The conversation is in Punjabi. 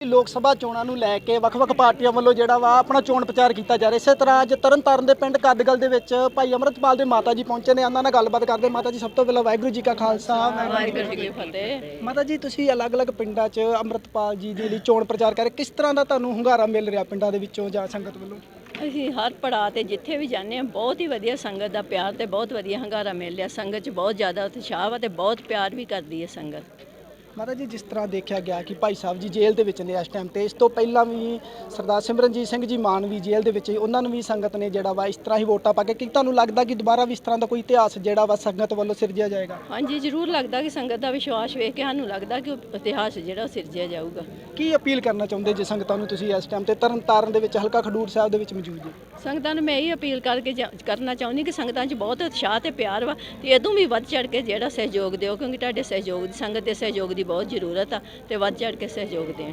ਲੋਕ ਸਭਾ ਚੋਣਾਂ ਨੂੰ ਲੈ ਕੇ ਵੱਖ-ਵੱਖ ਪਾਰਟੀਆਂ ਵੱਲੋਂ ਜਿਹੜਾ ਵਾ ਆਪਣਾ ਚੋਣ ਪ੍ਰਚਾਰ ਕੀਤਾ ਜਾ ਰਿਹਾ। ਇਸੇ ਤਰ੍ਹਾਂ ਅੱਜ ਤਰਨਤਾਰਨ ਦੇ ਪਿੰਡ ਕਦਗਲ ਦੇ ਵਿੱਚ ਭਾਈ ਅਮਰਤਪਾਲ ਦੇ ਮਾਤਾ ਜੀ ਪਹੁੰਚੇ ਨੇ। ਉਹਨਾਂ ਨਾਲ ਗੱਲਬਾਤ ਕਰਦੇ ਮਾਤਾ ਜੀ ਸਭ ਤੋਂ ਪਹਿਲਾਂ ਵਾਹਿਗੁਰੂ ਜੀ ਕਾ ਖਾਲਸਾ ਵਾਹਿਗੁਰੂ ਜੀ ਕੀ ਫਤਿਹ। ਮਾਤਾ ਜੀ ਤੁਸੀਂ ਅਲੱਗ-ਅਲੱਗ ਪਿੰਡਾਂ 'ਚ ਅਮਰਤਪਾਲ ਜੀ ਦੇ ਲਈ ਚੋਣ ਪ੍ਰਚਾਰ ਕਰ ਰਹੇ ਕਿਸ ਤਰ੍ਹਾਂ ਦਾ ਤੁਹਾਨੂੰ ਹੁੰਗਾਰਾ ਮਿਲ ਰਿਹਾ ਪਿੰਡਾਂ ਦੇ ਵਿੱਚੋਂ ਜਾਂ ਸੰਗਤ ਵੱਲੋਂ? ਅਸੀਂ ਹਰ ਪੜਾਅ ਤੇ ਜਿੱਥੇ ਵੀ ਜਾਂਦੇ ਹਾਂ ਬਹੁਤ ਹੀ ਵਧੀਆ ਸੰਗਤ ਦਾ ਪਿਆਰ ਤੇ ਬਹੁਤ ਵਧੀਆ ਹੰਗਾਰਾ ਮਿਲ ਰਿਹਾ। ਸੰਗਤ 'ਚ ਬਹੁਤ ਜ਼ਿਆਦਾ ਉਤਸ਼ਾਹ ਵਾ ਤੇ ਬਹੁਤ ਪਿਆਰ ਵੀ ਕਰਦੀ ਹੈ ਸੰਗਤ। ਮਾਤਾ ਜੀ ਜਿਸ ਤਰ੍ਹਾਂ ਦੇਖਿਆ ਗਿਆ ਕਿ ਭਾਈ ਸਾਹਿਬ ਜੀ ਜੇਲ੍ਹ ਦੇ ਵਿੱਚ ਨੇ ਇਸ ਟਾਈਮ ਤੇ ਇਸ ਤੋਂ ਪਹਿਲਾਂ ਵੀ ਸਰਦਾਰ ਸਿਮਰਨਜੀਤ ਸਿੰਘ ਜੀ ਮਾਨ ਵੀ ਜੇਲ੍ਹ ਦੇ ਵਿੱਚ ਉਹਨਾਂ ਨੂੰ ਵੀ ਸੰਗਤ ਨੇ ਜਿਹੜਾ ਵਾ ਇਸ ਤਰ੍ਹਾਂ ਹੀ ਵੋਟਾਂ ਪਾ ਕੇ ਕੀ ਤੁਹਾਨੂੰ ਲੱਗਦਾ ਕਿ ਦੁਬਾਰਾ ਵੀ ਇਸ ਤਰ੍ਹਾਂ ਦਾ ਕੋਈ ਇਤਿਹਾਸ ਜਿਹੜਾ ਵਾ ਸੰਗਤ ਵੱਲੋਂ ਸਿਰਜਿਆ ਜਾਏਗਾ? ਹਾਂਜੀ ਜ਼ਰੂਰ ਲੱਗਦਾ ਕਿ ਸੰਗਤ ਦਾ ਵਿਸ਼ਵਾਸ ਵੇਖ ਕੇ ਸਾਨੂੰ ਲੱਗਦਾ ਕਿ ਉਹ ਇਤਿਹਾਸ ਜਿਹੜਾ ਉਹ ਸਿਰਜਿਆ ਜਾਊਗਾ। ਕੀ ਅਪੀਲ ਕਰਨਾ ਚਾਹੁੰਦੇ ਜੇ ਸੰਗਤਾਂ ਨੂੰ ਤੁਸੀਂ ਇਸ ਟਾਈਮ ਤੇ ਤਰਨਤਾਰਨ ਦੇ ਵਿੱਚ ਹਲਕਾ ਖਡੂਰ ਸਾਹਿਬ ਦੇ ਵਿੱਚ ਮੌਜੂਦ ਜੀ? ਸੰਗਤਾਂ ਨੂੰ ਮੈਂ ਇਹ ਅਪੀਲ ਕਰਕੇ ਜਾ- ਕਰਨਾ ਚਾਹੁੰਦੀ ਕਿ ਸੰਗਤਾਂ 'ਚ ਬਹੁਤ ਉਤਸ਼ਾਹ ਤੇ ਪਿਆਰ ਵਾ ਤੇ ਇਦੋਂ ਵੀ ਵੱਧ ਚੜ ਕੇ ਜਿਹੜਾ ਸਹਿਯੋਗ ਦਿਓ, ਕਿਉਂਕਿ ਤੁਹਾਡੇ ਸਹਿਯੋਗ ਦੀ ਸੰਗਤ ਦੇ ਸਹਿਯੋਗ ਦੀ ਬਹੁਤ ਜ਼ਰੂਰਤ ਆ ਤੇ ਵੱਧ ਚੜ ਕੇ ਸਹਿਯੋਗ ਦੇਣ।